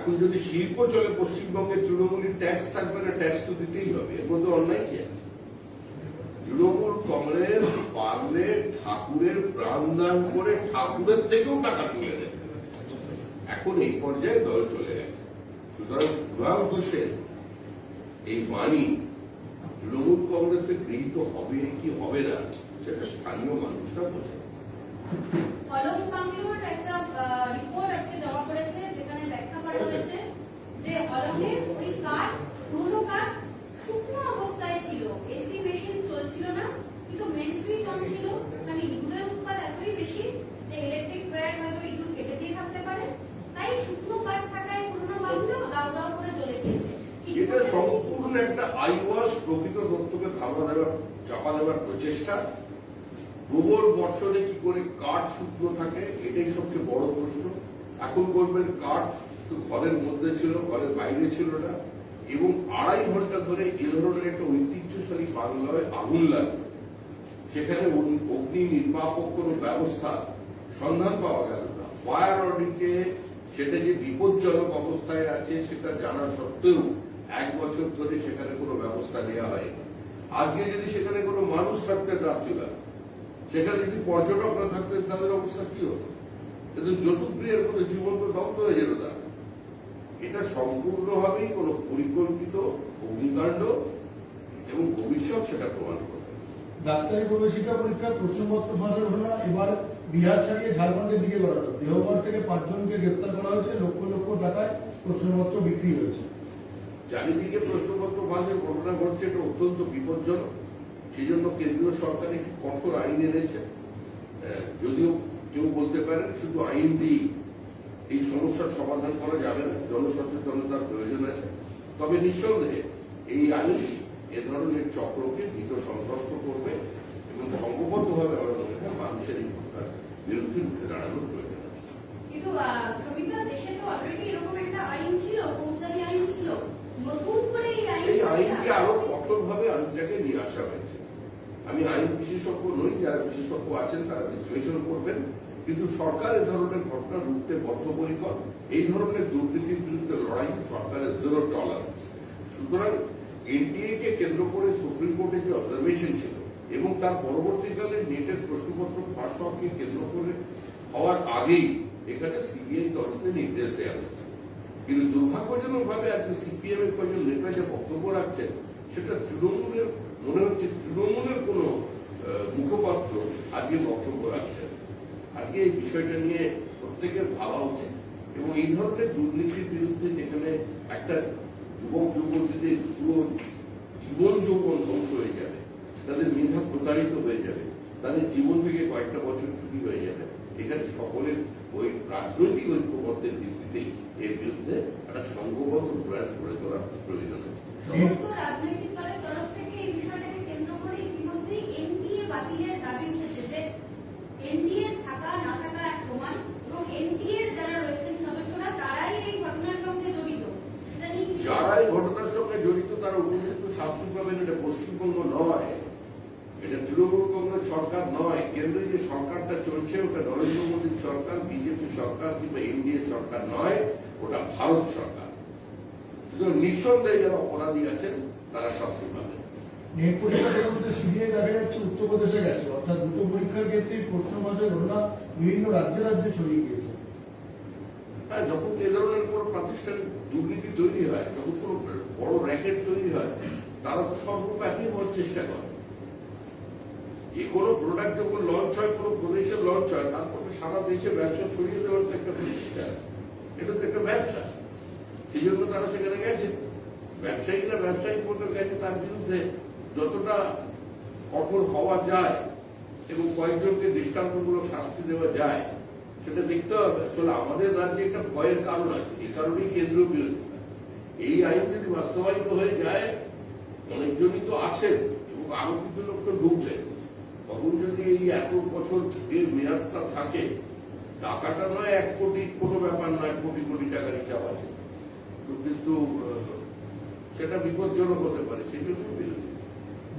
এখন যদি শিল্প চলে, পশ্চিমবঙ্গে তৃণমূলের ট্যাক্স থাকবে না ট্যাক্স তো দিতেই হবে। এর মধ্যে অন্যায় কি আছে? তৃণমূল, কংগ্রেস পারলে ঠাকুরের প্রাণ দান করে ঠাকুরের থেকেও টাকা তুলে নেবে এখন এই পর্যায়ে দল চলে গেছে। সুতরাং কুণাল ঘোষের এই বাণী তৃণমূল কংগ্রেসে গৃহীত হবে কি হবে না, সেটা স্থানীয় মানুষরা বোঝে অলোক বাংলোর একটা রিপোর্ট আজকে জমা করেছে যেখানে ব্যাখ্যা করা হয়েছে যে অলোকের ওই কাঠ পুরনো কাঠ শুকনো অবস্থায় ছিল এসি মেশিন চলছিল না কিন্তু মেন সুইচ অন ছিল মানে ইঁদুরের উৎপাদ এতই বেশি যে ইলেকট্রিক ওয়্যার হয়তো ইঁদুর কেটে দিয়ে থাকতে পারে তাই শুকনো কাঠ থাকায় পুরনো বাংলো দাও দাও করে জ্বলে গিয়েছে এটা সম্পূর্ণ একটা আইওয়াস প্রকৃত থামা দেওয়ার চাপা দেওয়ার প্রচেষ্টা। প্রবল বর্ষণে কি করে কাঠ শুকনো থাকে, এটাই সবচেয়ে বড় প্রশ্ন। এখন বলবেন কাঠ তো ঘরের মধ্যে ছিল, ঘরের বাইরে ছিল না। এবং আড়াই ঘণ্টা ধরে এ ধরনের একটা ঐতিহ্যশালী বাংলায় আগুন লাগবে সেখানে অগ্নি নির্বাপক কোনো ব্যবস্থা সন্ধান পাওয়া গেল না। ফায়ার অডিটে সেটা যে বিপজ্জনক অবস্থায় আছে, সেটা জানা সত্ত্বেও এক বছর ধরে সেখানে কোনো ব্যবস্থা নেওয়া হয়নি। আজকে যদি সেখানে কোনো মানুষ থাকতেন রাত্রিবেলা, সেখানে যদি পর্যটকরা থাকতেন, তাদের অবস্থা কি হতো? কিন্তু যতুপ্রিয়ের মতো জীবন তো দগ্ধ হয়ে যেত তার। এটা সম্পূর্ণভাবেই কোনো পরিকল্পিত অগ্নিকাণ্ড এবং ভবিষ্যৎ সেটা প্রমাণ করবে। ডাক্তারি প্রবেশিকা পরীক্ষার প্রশ্নপত্র ফাঁসের ঘটনা, এবার বিহার ছাড়িয়ে ঝাড়খণ্ডের দিকে বাড়ালো। দেহগড় থেকে পাঁচজনকে গ্রেপ্তার করা হয়েছে, লক্ষ লক্ষ টাকায় প্রশ্নপত্র বিক্রি হয়েছে। চারিদিকে প্রশ্নপত্র ফাঁসের ঘটনা ঘটছে এটা অত্যন্ত বিপজ্জনক। সেই জন্য কেন্দ্রীয় সরকার একটি কঠোর আইন এনেছে। যদিও কেউ বলতে পারেন শুধু আইন দিয়ে এই সমস্যার সমাধান করা যাবে না জনসচেতনতার প্রয়োজন আছে। তবে নিঃসন্দেহে এই আইন এ ধরনের চক্রকে ভীত সন্ত্রস্ত করবে এবং সংঘবদ্ধভাবে আমার মনে হয় মানুষের এই ঘটনার বিরুদ্ধে দাঁড়ানোর প্রয়োজন আছে। কিন্তু দেশে তো অলরেডি এরকম একটা আইন ছিল ফৌজদারি আইন ছিল নতুন করে এই আইন এই আইনকে আরও কঠোরভাবে আইনটাকে নিয়ে আসা হয়েছে। আমি আইন বিশেষজ্ঞ নই যারা বিশেষজ্ঞ আছেন তারা বিশ্লেষণ করবেন। কিন্তু সরকার এ ধরনের ঘটনা রুখতে বদ্ধপরিকর। এই ধরনের দুর্নীতির বিরুদ্ধে লড়াই সরকারের জিরো টলারেন্স সুতরাং এনডিএ কে কেন্দ্র করে সুপ্রিম কোর্টে যে অবজারভেশন ছিল এবং তার পরবর্তীকালে নেটের প্রশ্নপত্র ফাঁস হওয়াকে কেন্দ্র করে হওয়ার আগেই এখানে সিবিআই তদন্তে নির্দেশ দেওয়া হয়েছে। কিন্তু দুর্ভাগ্যজনক ভাবে আজকে সিপিএম এর কয়েকজন নেতা যে বক্তব্য রাখছেন, সেটা তৃণমূলের, মনে হচ্ছে তৃণমূলের কোন মুখপাত্র আজকে বক্তব্য রাখছেন। আজকে এই বিষয়টা নিয়ে প্রত্যেকের ভাবা উচিত। এবং এই ধরনের দুর্নীতির বিরুদ্ধে যেখানে একটা যুবক যুবতীদের পুরো জীবন যৌবন ধ্বংস হয়ে যাবে, তাদের মেধা প্রতারিত হয়ে যাবে, তাদের জীবন থেকে কয়েকটা বছর ছুটি হয়ে যাবে, এখানে সকলের ওই রাজনৈতিক ঐক্যবদ্ধের ভিত্তিতেই এর বিরুদ্ধে একটা সংঘবদ্ধ প্রয়াস করে তোলার প্রয়োজন আছে। রাজনৈতিক দলের তরফ থেকে এই বিষয়টাকে কেন্দ্র করে ইতিমধ্যেই এনডিএ বাতিলের দাবি উঠেছে যে এনডিএ থাকা না থাকা এক সমান এবং এনডিএ যারা রয়েছেন সদস্যরা তারাই এই ঘটনার সঙ্গে জড়িত। যারা এই ঘটনার সঙ্গে জড়িত তারা উপযুক্ত শাস্তি পাবেন এটা পশ্চিমবঙ্গ নয়। এটা তৃণমূল কংগ্রেস সরকার নয়। কেন্দ্রে যে সরকারটা চলছে ওটা নরেন্দ্র মোদীর সরকার বিজেপি সরকার কিংবা এনডিএ সরকার নয়। ওটা ভারত সরকার। সুতরাং নিঃসন্দেহে যারা অপরাধী আছেন তারা শাস্তি পাবেন নেট পরীক্ষা তদন্তে সিবিআই দেখা যাচ্ছে উত্তরপ্রদেশে গেছে। অর্থাৎ দুটো পরীক্ষার ক্ষেত্রে প্রশ্ন বিভিন্ন রাজ্যে রাজ্যে ছড়িয়ে গিয়েছে। হ্যাঁ যখন এ ধরনের কোনো প্রাতিষ্ঠানিক দুর্নীতি তৈরি হয় যখন কোনো বড় র্যাকেট তৈরি হয় তারা তো সর্বব্যাপী হওয়ার চেষ্টা করে। যে কোনো প্রোডাক্ট যখন লঞ্চ হয় কোনো প্রদেশে লঞ্চ হয় তারপরে সারা দেশে ব্যবসা ছড়িয়ে দেওয়ার তো একটা প্রতিষ্ঠা। এটা তো একটা ব্যবসা। সেই জন্য তারা সেখানে গেছে। ব্যবসায়ীরা ব্যবসায়ী পর্যন্ত গেছে তার বিরুদ্ধে যতটা কঠোর হওয়া যায় এবং কয়েকজনকে দৃষ্টান্তমূলক শাস্তি দেওয়া যায়, সেটা দেখতে হবে। আসলে আমাদের রাজ্যে একটা ভয়ের কারণ আছে এই কারণেই কেন্দ্রীয় বিরোধিতা এই আইন যদি বাস্তবায়িত হয়ে যায়, অনেকজনই তো আছেন এবং আরও কিছু লোক তো ঢুকবে তখন যদি এই এত বছর এর মেয়াদটা থাকে টাকাটা নয় এক কোটি কোনো ব্যাপার নয় কোটি কোটি টাকার হিসাব আছে। কিন্তু সেটা বিপজ্জনক হতে পারে সেই জন্য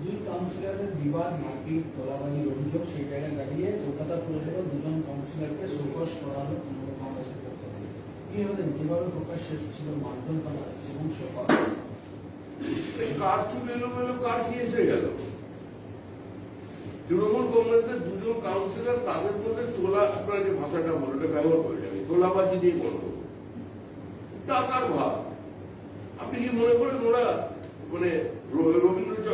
দুই কাউন্সিলরের বিবাদ মারপিট তোলাবাজির অভিযোগ সেই জায়গায় দাঁড়িয়ে কলকাতা দুজন কাউন্সিলরকে সুকস করা হলো তৃণমূল কংগ্রেসের পক্ষ থেকে। যেভাবে প্রকাশ এসেছিল মারধর করা হয়েছে এবং কার চুল এলোমেলো কার কি এসে গেল? তৃণমূল কংগ্রেসের দুজন কাউন্সিলর তাদের মধ্যে তোলা আপনারা যে ভাষাটা বলে ওটা ব্যবহার করে যাবে তোলাবাজি দিয়ে বন্ধ টাকার ভাব? আপনি কি মনে করেন ওরা মানে রবীন্দ্র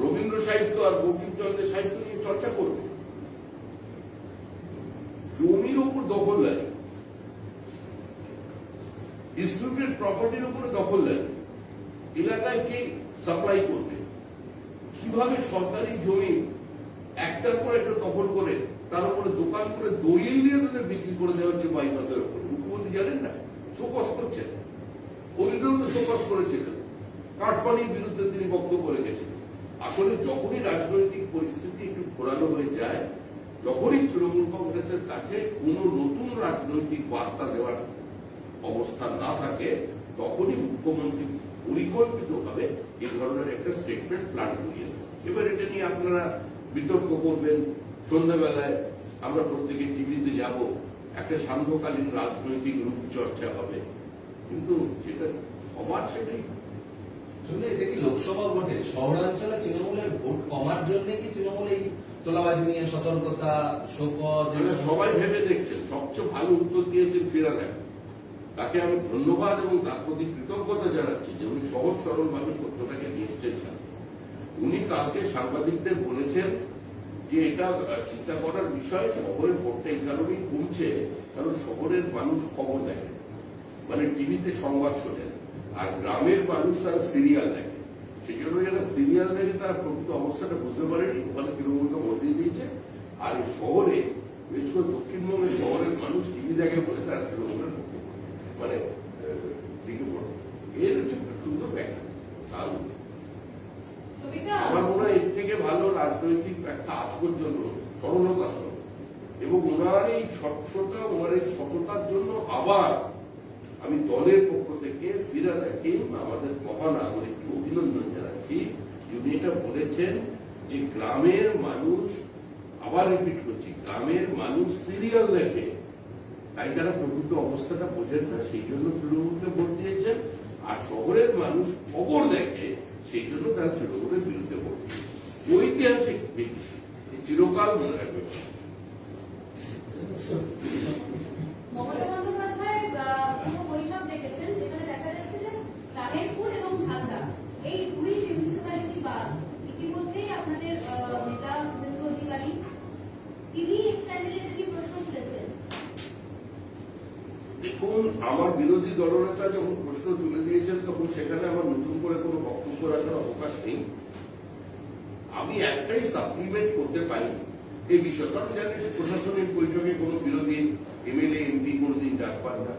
রবীন্দ্র সাহিত্য আর বঙ্কিমচন্দ্রের সাহিত্য নিয়ে চর্চা করবে? জমির উপর দখল লাগে। ডিস্ট্রিবিউটেড প্রপার্টির উপরে দখল লাগে। এলাকায় কে সাপ্লাই করবে? কীভাবে সরকারি জমি একটার পর একটা দখল করে, তার উপরে দোকান করে দলিল দিয়ে তাদের বিক্রি করে দেওয়া হচ্ছে বাইপাসের উপরে। মুখ্যমন্ত্রী জানেন না? শোকস করছেন। অভিযোগ তো শোকস করেছিলেন। কাঠপানির বিরুদ্ধে তিনি বক্তব্য রেখেছিলেন আসলে যখনই রাজনৈতিক পরিস্থিতি একটু ঘোরানো হয়ে যায়, যখনই তৃণমূল কংগ্রেসের কাছে কোনো নতুন রাজনৈতিক বার্তা দেওয়ার অবস্থা না থাকে, তখনই মুখ্যমন্ত্রী পরিকল্পিতভাবে এই ধরনের একটা স্টেটমেন্ট প্ল্যান করিয়ে এবার এটা নিয়ে আপনারা বিতর্ক করবেন। সন্ধ্যাবেলায় আমরা প্রত্যেকে টিভিতে যাব একটা সান্ধ্যকালীন রাজনৈতিক রূপচর্চা হবে। কিন্তু যেটা সবার সেটাই। এটা কি লোকসভা ভোটে? শহরাঞ্চলে তৃণমূলের ভোট কমার জন্য কি তৃণমূল এই তোলাবাজি নিয়ে সতর্কতা শোকজ যেটা সবাই ভেবে দেখছেন সবচেয়ে ভালো উত্তর দিয়েছেন ফিরাদ তাকে আমি ধন্যবাদ এবং তার প্রতি কৃতজ্ঞতা জানাচ্ছি যে উনি সহজ সরল ভাবে সত্যটাকে নিয়ে এসেছেন। উনি কালকে সাংবাদিকদের বলেছেন যে এটা চিন্তা করার বিষয়, শহরের ভোটটা এই কারণেই কমছে, কারণ শহরের মানুষ খবর দেখে মানে টিভিতে সংবাদ শোনেন আর গ্রামের মানুষ তারা সিরিয়াল দেখে। সেই জন্য যারা সিরিয়াল দেখে, তারা প্রকৃত অবস্থাটা বুঝতে পারেনি। ওখানে তৃণমূলকে ভোট দিয়ে দিয়েছে। আর শহরে, বিশেষ করে দক্ষিণবঙ্গের শহরের মানুষ টিভি দেখে বলে তারা দেয়। মানে দিকে এর হচ্ছে সুন্দর ব্যাখ্যা। দারুণ। আমার মনে হয় এর থেকে ভালো রাজনৈতিক ব্যাখ্যা আজ পর্যন্ত সরলতা সহ এবং ওনার এই স্বচ্ছতা ওনার এই সততার জন্য আবার আমি দলের পক্ষ থেকে ফিরাদ হাকিম আমাদের মহানাগরিককে অভিনন্দন জানাচ্ছি। যে উনি এটা বলেছেন যে গ্রামের মানুষ আবার রিপিট করছি গ্রামের মানুষ সিরিয়াল দেখে তাই তারা প্রকৃত অবস্থাটা বোঝেন না, সেই জন্য তৃণমূলকে ভোট দিয়েছেন। আর শহরের মানুষ খবর দেখে সেই জন্য তারা তৃণমূলের বিরুদ্ধে ভোট দিয়েছে। ঐতিহাসিক চিরকাল মনে রাখবে মমতা বন্দ্যোপাধ্যায় কোনো বৈঠক ডেকেছেন যেখানে দেখা যাচ্ছে যে কামেরপুর এবং ঝালদা এই দুই মিউনিসিপ্যালিটি বা ইতিমধ্যেই আপনাদের আহ, নেতা শুভেন্দু অধিকারী তিনি স্যান্ডেলিটি প্রশ্ন তুলেছেন দেখুন আমার বিরোধী দলনেতা যখন প্রশ্ন তুলে দিয়েছেন, তখন সেখানে আমার নতুন করে কোনো বক্তব্য রাখার অবকাশ নেই। আমি একটাই সাপ্লিমেন্ট করতে পারি। এই বিষয় কারণ জানি যে প্রশাসনিক বৈঠকে কোনো বিরোধী এমএলএ, এমপি কোনোদিন ডাক পান না।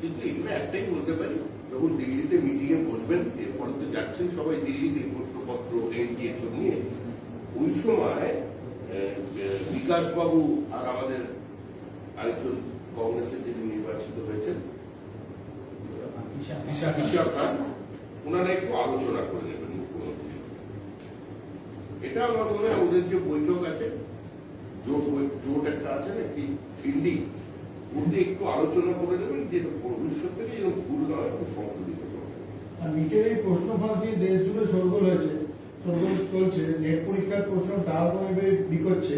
কিন্তু এখানে একটাই বলতে পারি, যখন দিল্লিতে মিটিং এ বসবেন, এরপরে তো যাচ্ছেন সবাই দিল্লিতে প্রশ্নপত্র এনটিএসও নিয়ে। ওই সময় বিকাশ বাবু আর আমাদের আরেকজন কংগ্রেসের যিনি নির্বাচিত হয়েছেন ঈশা খান। ওনারা একটু আলোচনা করে নেবেন মুখ্যমন্ত্রীর সঙ্গে এটা আমার মনে হয় ওদের যে বৈঠক আছে জোট জোট একটা আছে না একটি ফিল্ডিং একটু আলোচনা করে নেবেন যে ভবিষ্যৎ থেকে যেন ভুল না হয় এবং সংশোধিত নিটের এই প্রশ্ন ফাঁস নিয়ে দেশ জুড়ে সরগোল হয়েছে সরগোল চলছে নেট পরীক্ষার প্রশ্ন কমে বিকোচ্ছে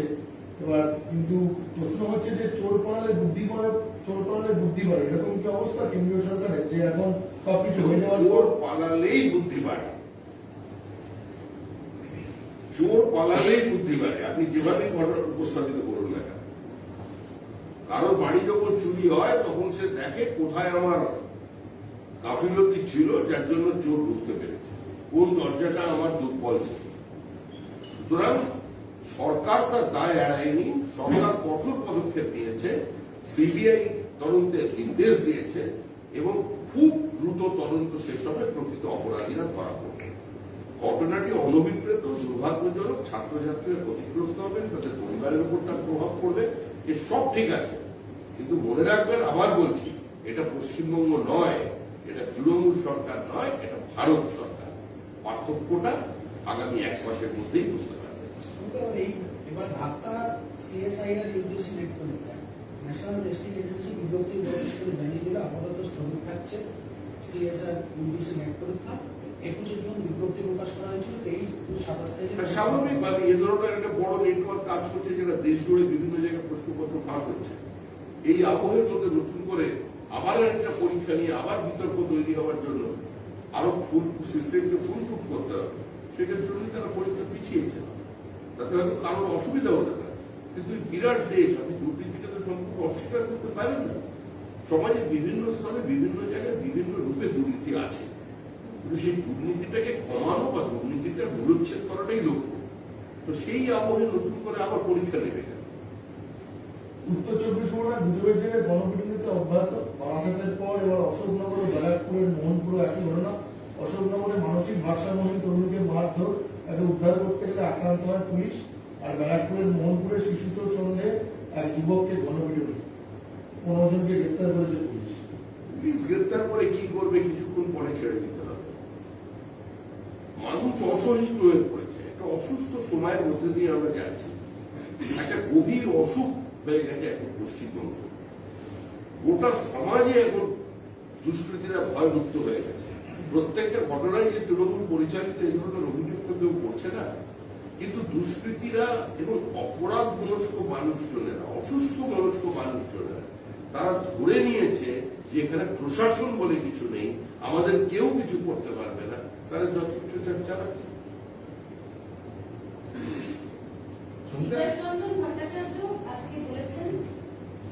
এবার কিন্তু প্রশ্ন হচ্ছে যে চোর বুদ্ধি চোর বুদ্ধি এরকম কি অবস্থা? কেন্দ্রীয় সরকারের যে এখন সবকিছু হয়ে যাওয়ার চোর পালালেই বুদ্ধি চোর পালালেই বুদ্ধি আপনি যেভাবে ঘটনা উপস্থাপিত করুন না কারোর বাড়ি যখন চুরি হয়, তখন সে দেখে কোথায় আমার গাফিলতি ছিল, যার জন্য চোর ঢুকতে পেরেছে। কোন দরজাটা আমার দুর্বল ছিল। সুতরাং সরকার তার দায় এড়ায়নি, সরকার কঠোর পদক্ষেপ নিয়েছে, সিবিআই তদন্তের নির্দেশ দিয়েছে এবং খুব দ্রুত তদন্ত শেষ হবে, প্রকৃত অপরাধীরা ধরা পড়বে। ঘটনাটি অনভিপ্রেত, দুর্ভাগ্যজনক, ছাত্রছাত্রীরা ক্ষতিগ্রস্ত হবেন তাদের পরিবারের উপর তার প্রভাব পড়বে, এ সব ঠিক আছে। কিন্তু মনে রাখবেন, আবার বলছি, এটা পশ্চিমবঙ্গ নয়, এটা তৃণমূল সরকার নয়, এটা ভারত সরকার। পার্থক্যটা আগামী এক মাসের মধ্যেই বুঝতে কিন্তু এই এবার ধাক্কা সিএসআই আর ইউজিসি রেট দেয়। ন্যাশনাল টেস্টিং এজেন্সি বিজ্ঞপ্তি করে জানিয়ে দিল, আপাতত স্থগিত থাকছে সিএসআর ইউজিসি নেট পরীক্ষা একুশে জুন বিজ্ঞপ্তি প্রকাশ করা হয়েছিল, তেইশ সাতাশ তারিখে। স্বাভাবিকভাবে এ ধরনের একটা বড় নেটওয়ার্ক কাজ করছে, যেটা দেশ জুড়ে বিভিন্ন জায়গায় প্রশ্নপত্র ফাঁস হচ্ছে। এই আবহের মধ্যে নতুন করে আবার একটা পরীক্ষা নিয়ে আবার বিতর্ক তৈরি হওয়ার জন্য আরও ফুল সিস্টেমকে ফুল প্রুফ করতে হবে। সেটার জন্যই তারা পরীক্ষা পিছিয়েছে। তাতে হয়তো কারোর অসুবিধা হতে পারে। কিন্তু বিরাট দেশ আপনি দুর্নীতিকে তো সম্পূর্ণ অস্বীকার করতে পারেন না। সমাজে বিভিন্ন স্তরে বিভিন্ন জায়গায়, বিভিন্ন রূপে দুর্নীতি আছে। কিন্তু সেই দুর্নীতিটাকে কমানো বা দুর্নীতিটা মূলোচ্ছেদ করাটাই লক্ষ্য। তো সেই আবহে নতুন করে আবার পরীক্ষা নেবে উত্তর চব্বিশ পরগনায় গুজবের জায়গায় গণপিটুনিতে অব্যাহত। বারাসাতের পর এবার অশোকনগর, ব্যারাকপুরের মোহনপুরে একই ঘটনা। অশোকনগরে মানসিক ভারসাম্যহীন তরুণীকে মারধর। তাকে উদ্ধার করতে গেলে আক্রান্ত হয় পুলিশ আর ব্যারাকপুরের মোহনপুরে শিশুচোর সন্দেহে এক যুবককে গণপিটুনি পনেরো জনকে গ্রেপ্তার করেছে পুলিশ। পুলিশ গ্রেপ্তার করে কি করবে কিছুক্ষণ পরে ছেড়ে দিতে হবে। মানুষ অসহিষ্ণু হয়ে পড়েছে। একটা অসুস্থ সময়ের মধ্যে দিয়ে আমরা যাচ্ছি। একটা গভীর অসুখ হয়ে গেছে এখন পশ্চিমবঙ্গ। গোটা সমাজে এখন দুষ্কৃতীরা ভয়মুক্ত হয়ে গেছে। প্রত্যেকটা ঘটনায় যে তৃণমূল পরিচালিত এই ধরনের অভিযোগ কেউ করছে না, কিন্তু দুষ্কৃতীরা এবং অপরাধ মনস্ক মানুষজনেরা, অসুস্থ মনস্ক মানুষজনেরা, তারা ধরে নিয়েছে যে এখানে প্রশাসন বলে কিছু নেই, আমাদের কেউ কিছু করতে পারবে না, তারা যথেষ্ট চালাচ্ছে।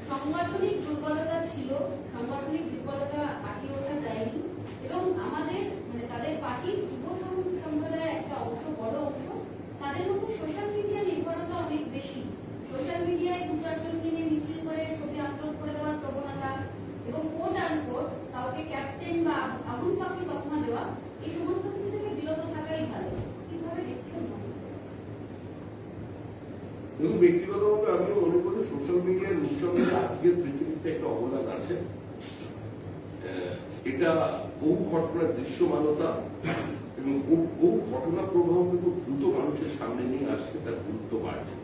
সাংগঠনিক দুর্বলতা ছিল, সাংগঠনিক দুর্বলতা কাটিয়ে ওঠা যায়নি এবং আমাদের মানে তাদের পার্টির যুব সম- সম্প্রদায়ের একটা অংশ বড় অংশ তাদের মধ্যে সোশ্যাল মিডিয়া নির্ভরতা অনেক বেশি সোশ্যাল মিডিয়ায় দু চারজনকে নিয়ে মিছিল করে ছবি আপলোড করে দেওয়ার প্রবণতা এবং কোট আন্ড কোট কাউকে ক্যাপ্টেন বা আগুন পাখি তকমা দেওয়া এই সমস্ত কিছু থেকে বিরত থাকাই ভালো কীভাবে দেখছেন এবং ব্যক্তিগতভাবে আমি মনে করি সোশ্যাল মিডিয়ার নিঃসন্দেহে আজকের পৃথিবীতে একটা অবদান আছে। এটা বহু ঘটনার দৃশ্যমানতা এবং বহু- ঘটনা প্রবাহকে খুব দ্রুত মানুষের সামনে নিয়ে আসছে, তার গুরুত্ব বাড়ছে।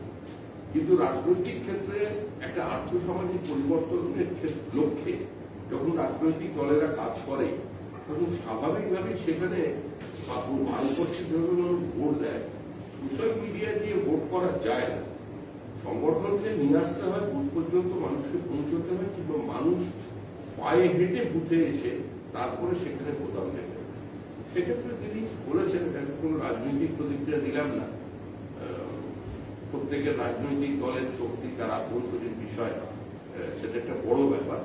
কিন্তু রাজনৈতিক ক্ষেত্রে একটা আর্থসামাজিক পরিবর্তনের লক্ষ্যে যখন রাজনৈতিক দলেরা কাজ করে, তখন স্বাভাবিকভাবে সেখানে ভারতবর্ষের ভোট দেয় সোশ্যাল মিডিয়া দিয়ে ভোট করা যায় না। সংগঠনকে নিয়ে আসতে হয়, বুথ পর্যন্ত মানুষকে পৌঁছতে হয় কিংবা মানুষ পায়ে হেঁটে বুথে এসে তারপরে সেখানে বোতাম নেবে সেক্ষেত্রে তিনি বলেছেন কোনো রাজনৈতিক প্রতিক্রিয়া দিলাম না। প্রত্যেকের রাজনৈতিক দলের শক্তি, তার আভ্যন্তরীণ বিষয় সেটা একটা বড় ব্যাপার।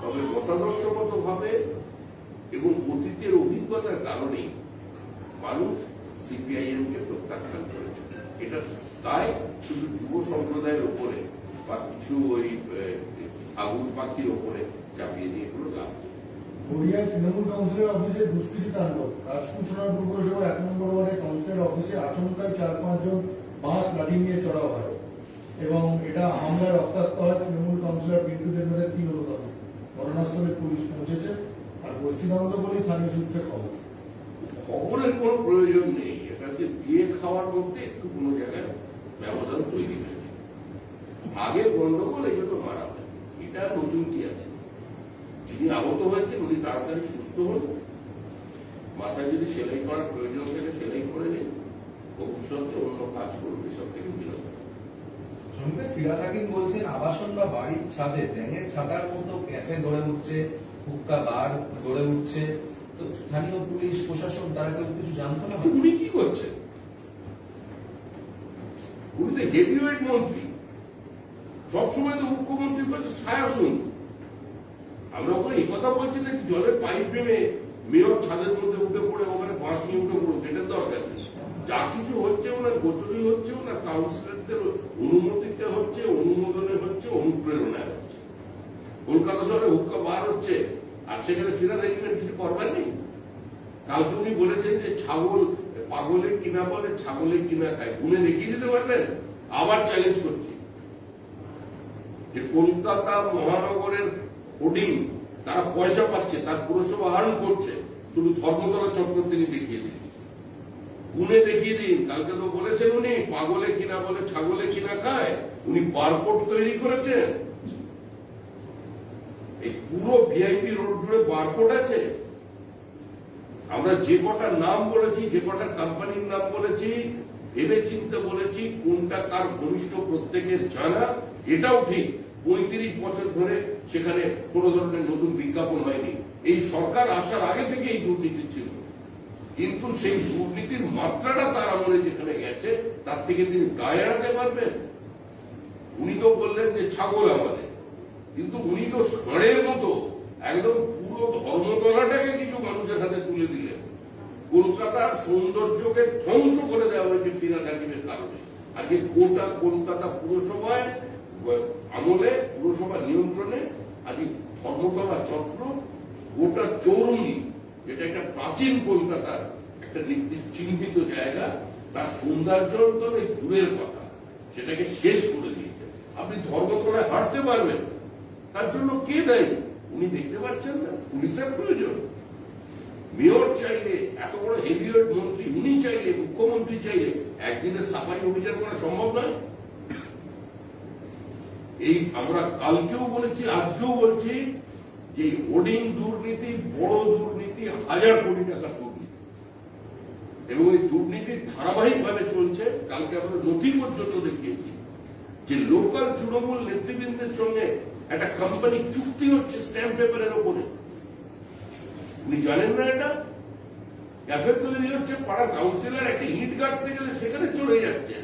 তবে মতাদর্শগত ভাবে এবং অতীতের অভিজ্ঞতার কারণেই মানুষ সিপিআইএম কে প্রত্যাখ্যান করেছে। এটা তাই শুধু যুব সম্প্রদায়ের উপরে বা কিছু ওই আগুন পাখির ওপরে চাপিয়ে দিয়ে কোনো লাভ নেই। গড়িয়ায় তৃণমূল কাউন্সিলের অফিসে দুষ্কৃতি কাণ্ড। রাজপুর সোনারপুর পৌরসভার এক নম্বর ওয়ার্ডে কাউন্সিলের অফিসে আচমকায় চার পাঁচজন বাঁশ লাঠি নিয়ে চড়া হয়। এবং এটা হামলায় রক্তাক্ত হয় তৃণমূল কাউন্সিলর বিন্দু দেবনাথের তিন অনুতাপ ঘটনাস্থলে পুলিশ পৌঁছেছে আর গোষ্ঠীদ্বন্দ্ব বলেই স্থানীয় সূত্রে খবর। খবরের কোনো প্রয়োজন নেই। এটা হচ্ছে দিয়ে খাওয়ার মধ্যে একটু কোনো জায়গায় ব্যবধান তৈরি হয়েছে আগে গন্ডগোল এই জন্য মারা হয় এটা নতুন কি আছে? যিনি আহত হয়েছেন উনি তাড়াতাড়ি সুস্থ হন। মাথায় যদি সেলাই করার প্রয়োজন থাকে সেলাই করে নিন। ভবিষ্যতে অন্য কাজ করুন এসব থেকে বিরত। ফিরাদ হাকিম বলছেন আবাসন বা বাড়ির ছাদে ব্যাঙের ছাতার মতো ক্যাফে গড়ে উঠছে হুক্কা বার গড়ে উঠছে। তো স্থানীয় পুলিশ প্রশাসন তারা কেউ কিছু জানতো না? উনি কি করছেন? উনি তো হেভিওয়েট মন্ত্রী। সবসময় তো মুখ্যমন্ত্রীর বলছে, ছায়া শুন। আমরা ওখানে এই কথা বলছি না জলের পাইপ ভেঙে মেয়র ছাদের মধ্যে উঠে পড়ে ওখানে বাঁশ নিয়ে উঠে পড়ুক এটার দরকার যা কিছু হচ্ছে ওনার গোচরই হচ্ছে ওনার কাউন্সিলরদের অনুমতিতে হচ্ছে অনুমোদনে হচ্ছে, অনুপ্রেরণায় হচ্ছে। কলকাতা শহরে হুক্কা বার হচ্ছে, আর সেখানে ফিরে দেখবেন কিছু করবার নেই? কালকে উনি বলেছেন যে ছাগল পাগলে কিনা বলে, ছাগলে কিনা খায়। গুনে দেখিয়ে দিতে পারবেন? আবার চ্যালেঞ্জ করছি। যে কলকাতা মহানগরের হোর্ডিং তারা পয়সা পাচ্ছে, তার পুরসভা আর্ন করছে। শুধু ধর্মতলা চক্র তিনি দেখিয়ে দিন। গুনে দেখিয়ে দিন। কালকে তো বলেছেন উনি, পাগলে কিনা বলে, ছাগলে কিনা খায়। উনি বারকোড তৈরি করেছেন। এই পুরো ভিআইপি রোড জুড়ে বারকোড আছে। আমরা যে কটা নাম বলেছি, যে কটা কোম্পানির নাম বলেছি ভেবে চিন্তে বলেছি কোনটা কার ঘনিষ্ঠ প্রত্যেকের জানা, এটাও ঠিক পঁয়ত্রিশ বছর ধরে সেখানে কোনো ধরনের নতুন বিজ্ঞাপন হয়নি। এই সরকার আসার আগে থেকে এই দুর্নীতি ছিল। কিন্তু সেই দুর্নীতির মাত্রাটা তার আমলে যেখানে গেছে, তার থেকে তিনি গায়ে এড়াতে পারবেন? উনি তো বললেন যে ছাগল আমাদের। কিন্তু উনি তো ষাঁড়ের মতো একদম পুরো ধর্মতলাটাকে কিছু মানুষের হাতে তুলে দিলেন কলকাতার সৌন্দর্যকে ধ্বংস করে দেওয়া হয়েছে ফিরাদ হাকিমের কারণে। আজকে গোটা কলকাতা পুরসভায় আমলে, পুরসভা নিয়ন্ত্রণে আজকে ধর্মতলা চক্র গোটা চৌরঙ্গি, যেটা একটা প্রাচীন কলকাতার একটা নির্দিষ্ট চিহ্নিত জায়গা, তার সৌন্দর্য তো দূরের কথা। সেটাকে শেষ করে দিয়েছে। আপনি ধর্মতলায় হাঁটতে পারবেন। তার জন্য কে দেয়? উনি দেখতে পাচ্ছেন না পুলিশের প্রয়োজন। মেয়র চাইলে, এত বড় হেভিওয়েট মন্ত্রী, উনি চাইলে, মুখ্যমন্ত্রী চাইলে একদিনে সাফাই অভিযান করা সম্ভব নয়। এই আমরা কালকেও বলেছি, আজকেও বলছি যে হোর্ডিং দুর্নীতি, বড় দুর্নীতি, হাজার কোটি টাকার দুর্নীতি। এবং এই দুর্নীতি ধারাবাহিক ভাবে চলছে, কালকে আমরা নথি পর্যন্ত দেখিয়েছি যে লোকাল তৃণমূল নেতৃবৃন্দের সঙ্গে একটা কোম্পানি চুক্তি হচ্ছে স্ট্যাম্প পেপারের ওপরে উনি জানেন না এটা ক্যাফে তৈরি হচ্ছে পাড়া কাউন্সিলর একটা ইট কাটতে গেলে সেখানে চলে যাচ্ছে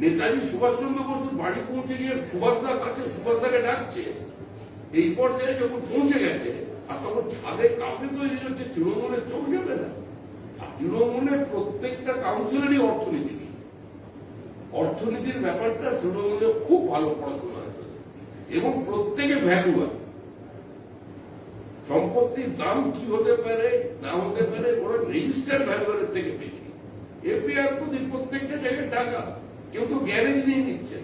নেতাজি সুভাষচন্দ্র বসুর বাড়ি পৌঁছে গিয়ে সুভাষদা কাছে সুভাষদাকে ডাকছে এই পর্যায়ে যখন পৌঁছে গেছে আর তখন ছাদে কাফে তৈরি হচ্ছে তৃণমূলের চোখ যাবে না তৃণমূলের প্রত্যেকটা কাউন্সিলরই অর্থনীতি অর্থনীতির ব্যাপারটা তৃণমূলে খুব ভালো পড়াশোনা এবং প্রত্যেকে ভ্যালুয়ার সম্পত্তির দাম কি হতে পারে, না হতে পারে, ওরা রেজিস্টার ভ্যালুয়ারের থেকে বেশি। এফআইআর প্রতি প্রত্যেকটা জায়গায় টাকা, কেউ তো গ্যারেজ নিয়ে নিচ্ছে।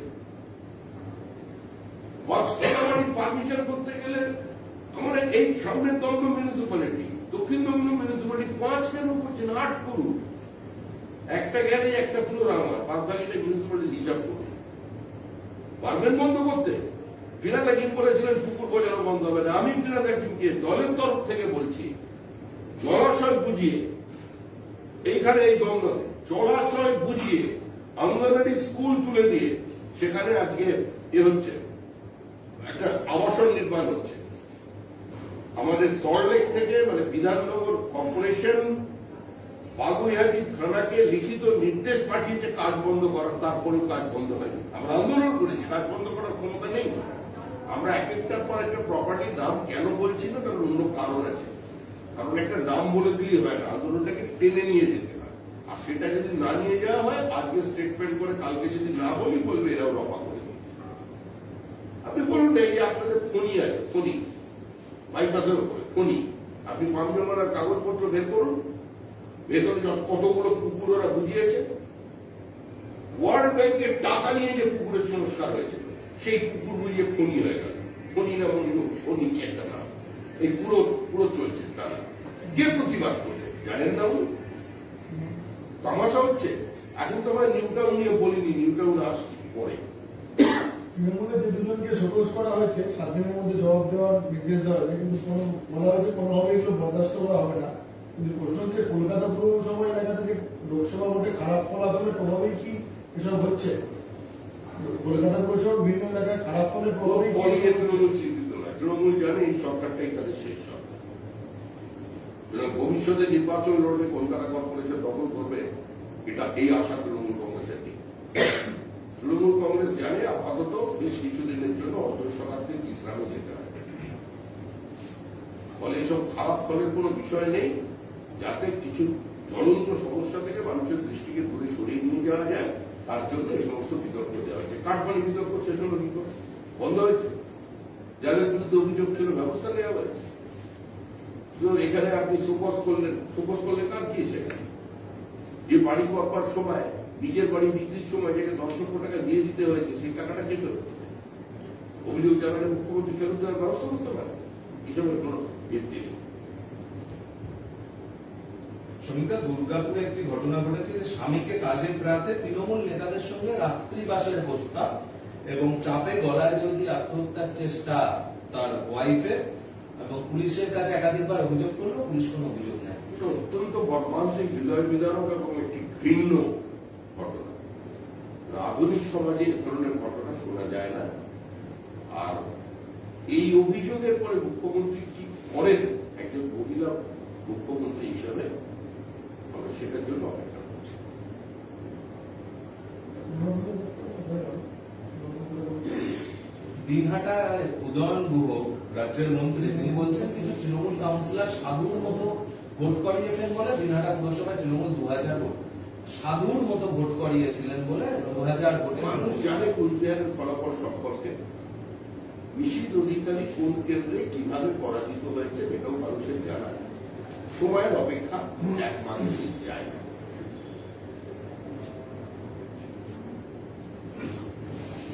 পারমিশন করতে গেলে আমার এই সামনের দমদম মিউনিসিপ্যালিটি দক্ষিণ দমদম মিউনিসিপ্যালিটি পাঁচ কেন করছেন আট করুন। একটা গ্যারেজ একটা ফ্লোর আমার। পাঁচ পাঁচদালিটা মিউনিসিপ্যালিটি হিসাব করুন। পারবেন বন্ধ করতে। ফিরাদ হাকিম করেছিলেন, পুকুর বাজারও বন্ধ হবে। না আমি ফিরাদ হাকিমকে দলের তরফ থেকে বলছি, জলাশয় বুঝিয়ে, এইখানে এই দমদমে জলাশয় বুঝিয়ে, অঙ্গনওয়াড়ি স্কুল তুলে দিয়ে, সেখানে আজকে এ হচ্ছে। একটা আবাসন নির্মাণ হচ্ছে। আমাদের সল্টলেক থেকে মানে বিধাননগর কর্পোরেশন, বাগুইহাটি থানাকে লিখিত নির্দেশ পাঠিয়েছে, কাজ বন্ধ করার, তারপরেও কাজ বন্ধ হয়নি। আমরা আন্দোলন করেছি, কাজ বন্ধ করার ক্ষমতা নেই। আমরা এক একটার পর একটা প্রপার্টির নাম কেন বলছি না? তার অন্য কারণ আছে। কারণ একটা নাম বলে দিলেই হয় না। আন্দোলনটাকে টেনে নিয়ে যেতে হয়। আর সেটা যদি না নিয়ে যাওয়া হয়, আজকে স্টেটমেন্ট করে, কালকে যদি না বলি, বলবে এরাও রফা করে আপনি বলুন এই যে আপনাদের ফোনই আছে ফোনই বাইপাসের উপরে ফোনই আপনি ফার্ম কাগজপত্র বের করুন। ভেতরে কতগুলো পুকুর ওরা বুঝিয়েছে। ওয়ার্ল্ড ব্যাংকের টাকা নিয়ে যে পুকুরের সংস্কার হয়েছে সেই পুকুর বুঝিয়ে ফণি হয়ে গেল। ফণি নাম শনি কি একটা নাম? এই পুরো পুরো চলছে তারা। কে প্রতিবাদ করবে? জানেন না উনি তামাশা হচ্ছে। এখন তো আমরা নিউ টাউন নিয়ে বলিনি নিউ টাউন আসছি পরে। মধ্যে জবাব দেওয়ার কিন্তু কোনো বলা বরদাস্ত করা হবে না। কিন্তু কলকাতা এলাকা থেকে লোকসভা ভোটে খারাপ ফলাফলের প্রভাবেই কি এসব হচ্ছে? কলকাতা পৌরসভার বিভিন্ন এলাকায় খারাপ ফলের প্রভাবেই কি ফল নিয়ে তৃণমূল চিন্তিত না। তৃণমূল জানে এই সরকারটাই তাদের শেষ সরকার ভবিষ্যতে নির্বাচন লড়বে কলকাতা কর্পোরেশন দখল করবে এটা এই আশা তৃণমূল কংগ্রেসের নেই। তৃণমূল কংগ্রেস জানে আপাতত বেশ কিছুদিনের জন্য অর্ধ শতাব্দীর বিশ্রামে যেতে হবে। ফলে এসব খারাপ ফলের কোনো বিষয় নেই যাতে কিছু জ্বলন্ত সমস্যা থেকে মানুষের দৃষ্টিকে দূরে সরিয়ে নিয়ে যাওয়া যায়। তার জন্য এই সমস্ত বিতর্ক দেওয়া হয়েছে। কাঠমানি বিতর্ক? শেষ হলো কি করে? বন্ধ হয়েছে? যাদের বিরুদ্ধে অভিযোগ ছিল, ব্যবস্থা নেওয়া হয়েছে। এখানে আপনি সুপোজ করলেন। সুপোজ করলে কার কি সেখানে যে বাড়ি করবার সময়, নিজের বাড়ি বিক্রির সময় যাকে দশ লক্ষ টাকা দিয়ে দিতে হয়েছে, সেই টাকাটা কে ফেরত অভিযোগ জানালে মুখ্যমন্ত্রী ফেরত দেওয়ার ব্যবস্থা করতে পারে। এসবের কোনো ভিত্তি নেই। সুমিতা দুর্গাপুরে একটি ঘটনা ঘটেছে যে স্বামীকে কাজে ফেরাতে তৃণমূল নেতাদের সঙ্গে রাত্রিবাসের প্রস্তাব এবং চাপে গলায় যদি আত্মহত্যার চেষ্টা তার ওয়াইফের এবং পুলিশের কাছে একাধিকবার অভিযোগ করল পুলিশ কোনো অভিযোগ নেয় অত্যন্ত বদমানসিক হৃদয় বিদারক এবং একটি ঘৃণ্য ঘটনা। আধুনিক সমাজে এ ধরনের ঘটনা শোনা যায় না। আর এই অভিযোগের পরে মুখ্যমন্ত্রী কি করেন? একজন মহিলা মুখ্যমন্ত্রী হিসাবে সেটার জন্য অপেক্ষা করছি উদয়ন গুহ রাজ্যের মন্ত্রী তিনি বলছেন কিছু তৃণমূল কাউন্সিলর সাধুর মতো ভোট করিয়েছেন বলে দিনহাটা পুরসভায় তৃণমূল দু হাজার ভোট। সাধুর মতো ভোট করিয়েছিলেন বলে দু হাজার ভোটে মানুষ জানে কুচবিহারের ফলাফল সম্পর্কে। নিশীত অধিকারী কোন কেন্দ্রে কীভাবে পরাজিত হয়েছে এটাও মানুষের জানা। সময়ের অপেক্ষা এক মানুষের চায় না।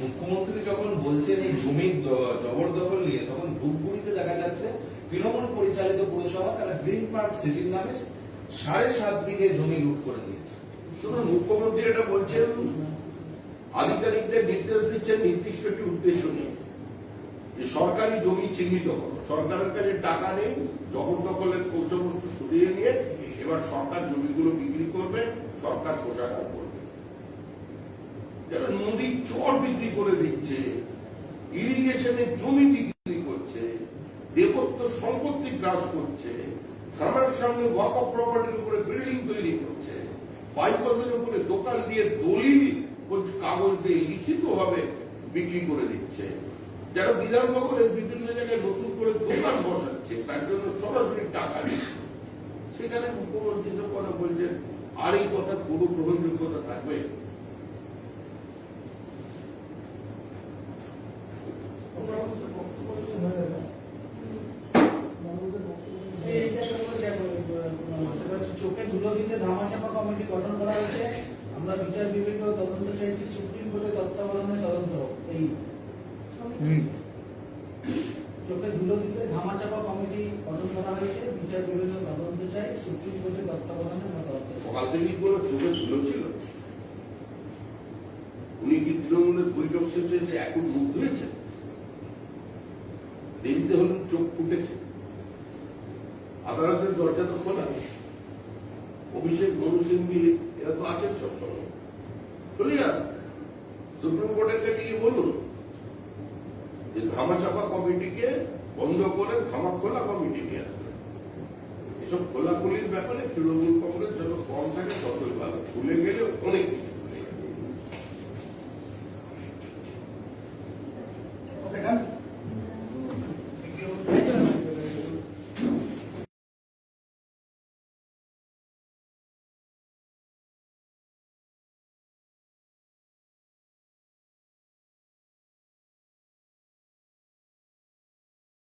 মুখ্যমন্ত্রী যখন বলছেন এই জমির জবরদখল নিয়ে তখন ধূপগুড়িতে দেখা যাচ্ছে তৃণমূল পরিচালিত পুরসভা তারা গ্রিন পার্ক সিটির নামে সাড়ে সাত বিঘে জমি লুট করে দিয়েছে। শুধু মুখ্যমন্ত্রী এটা বলছেন আধিকারিকদের নির্দেশ দিচ্ছেন নির্দিষ্ট একটি উদ্দেশ্য নিয়ে। যে সরকারি জমি চিহ্নিত করো। সরকারের কাছে টাকা নেই জবরদখলের কৌশবস্তু সরিয়ে নিয়ে এবার সরকার জমিগুলো বিক্রি করবে, সরকার কোষাগার করবে। যারা নদীর চর বিক্রি করে দিচ্ছে ইরিগেশনের জমি বিক্রি করছে, দেবত্ব সম্পত্তি গ্রাস করছে থানার সামনে ওয়াক অফ প্রপার্টির উপরে বিল্ডিং তৈরি করছে বাইপাসের উপরে দোকান দিয়ে দলিল কাগজ দিয়ে লিখিত ভাবে বিক্রি করে দিচ্ছে। যারা বিধাননগরের বিভিন্ন জায়গায় নতুন করে দোকান বসাচ্ছে, তার জন্য সরাসরি টাকা দিচ্ছে সেখানে মুখ্যমন্ত্রী কথা বলছেন, আর এই কথা কোনো গ্রহণযোগ্যতা থাকবে চোখে ধুলো দিতে ধামাচাপা কমিটি গঠন করা হয়েছে আমরা বিচার বিবেক ও তদন্ত চাইছি সুপ্রিম কোর্টের তত্ত্বাবধানে তদন্ত হোক। এই চোখে ধুলো দিতে ধামাচাপা কমিটি গঠন করা হয়েছে বিচার বিবেক ও তদন্ত চাই সুপ্রিম কোর্টের তত্ত্বাবধানে আমরা তদন্ত হোক। সকাল থেকেই কোনো চোখে ধুলো ছিল উনি কি তৃণমূলের বৈঠক শেষে যে এখন মুখ ধুয়েছেন দেরিতে হলেন চোখ ফুটেছে। আদালতের দরজা তো খোলা। অভিষেক মনু সিংবি এরা তো আছেন সবসময়। চলে যান। সুপ্রিম কোর্টের কাছে গিয়ে বলুন যে ধামাচাপা কমিটিকে বন্ধ করে ধামা খোলা কমিটি নিয়ে আসবে। এসব খোলাখুলির ব্যাপারে তৃণমূল কংগ্রেস যত কম থাকে, ততই ভালো। খুলে গেলে অনেক কিছু।